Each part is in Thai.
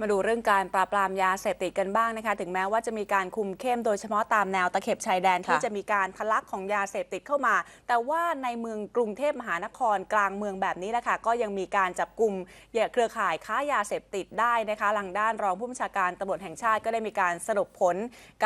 มาดูเรื่องการปราบปรามยาเสพติดกันบ้างนะคะ ถึงแม้ว่าจะมีการคุมเข้มโดยเฉพาะตามแนวตะเข็บชายแดนที่ค่ะจะมีการทะลักของยาเสพติดเข้ามา แต่ว่าในเมืองกรุงเทพมหานครกลางเมืองแบบนี้แหละค่ะก็ยังมีการจับกลุ่มเครือข่ายค้ายาเสพติดได้นะคะหลังด้านรองผู้บัญชาการตำรวจแห่งชาติก็ได้มีการสรุปผล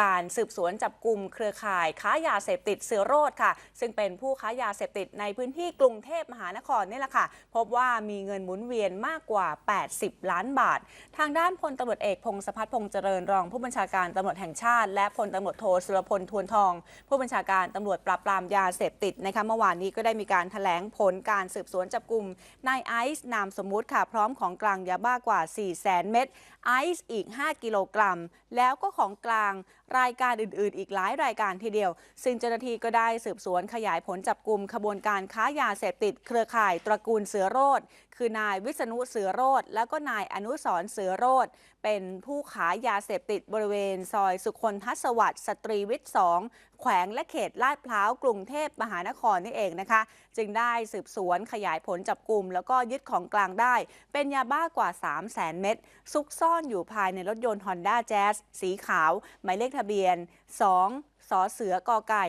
การสืบสวนจับกลุ่มเครือข่ายค้ายาเสพติดเสือโรดค่ะ ซึ่งเป็นผู้ค้ายาเสพติดในพื้นที่กรุงเทพมหานครนี่แหละค่ะ พบว่ามีเงินหมุนเวียนมากกว่า 80 ล้านบาททางด้านพลตำรวจเอกพงศพัฒน์พงษ์เจริญรองผู้บัญชาการตำรวจแห่งชาติ และพลตำรวจโทสุรพลทวนทอง ผู้บัญชาการตำรวจปราบปรามยาเสพติดนะคะเมื่อวานนี้ก็ได้มีการแถลงผลการสืบสวนจับกลุ่มนายไอซ์นามสมมุติค่ะพร้อมของกลางยาบ้ากว่า 4 0 0 0 0 0 เม็ดไอซ์อีก 5 กิโลกรัม แล้วก็ของกลางรายการอื่น ๆ อีกหลายรายการทีเดียว ซึ่งเจ้าหน้าที่ก็ได้สืบสวนขยายผลจับกลุ่มขบวนการค้ายาเสพติด เครือข่ายตระกูลเสือโรดคือนายวิษณุเสือโรดแล้วก็นายอนุสรเสือโรธ เป็นผู้ขายยาเสพติดบริเวณ ซอยสุคนทัศวรรสตรีวิทย์2แขวงและเขตลาดพร้าวกรุงเทพมหานครนี่เองนะคะ จึงได้สืบสวนขยายผลจับกลุ่มแล้วก็ยึดของกลางได้ เป็นยาบ้ากว่า 3 0 0แสนเม็ดซุกซ่อนอยู่ภายในรถยนต์ Honda Jazz สีขาว หมายเลขทะเบียน 2สอเสือกอไก่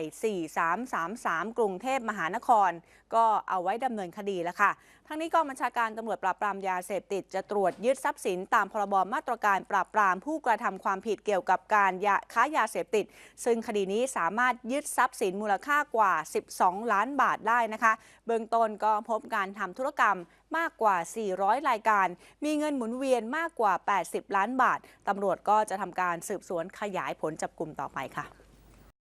4333 กรุงเทพมหานคร ก็เอาไว้ดำเนินคดีแล้วค่ะ ทั้งนี้กองบัญชาการตำรวจปราบปรามยาเสพติด จะตรวจยึดทรัพย์สินตามพรบมาตรการปราบปรามผู้กระทำความผิดเกี่ยวกับการยาค้ายาเสพติด ซึ่งคดีนี้สามารถยึดทรัพย์สินมูลค่ากว่า 12 ล้านบาทได้นะคะ เบื้องต้นก็พบการทำธุรกรรมมากกว่า 400 รายการ มีเงินหมุนเวียนมากกว่า 80 ล้านบาทตำรวจก็จะทำการสืบสวนขยายผลจับกลุ่มต่อไปค่ะ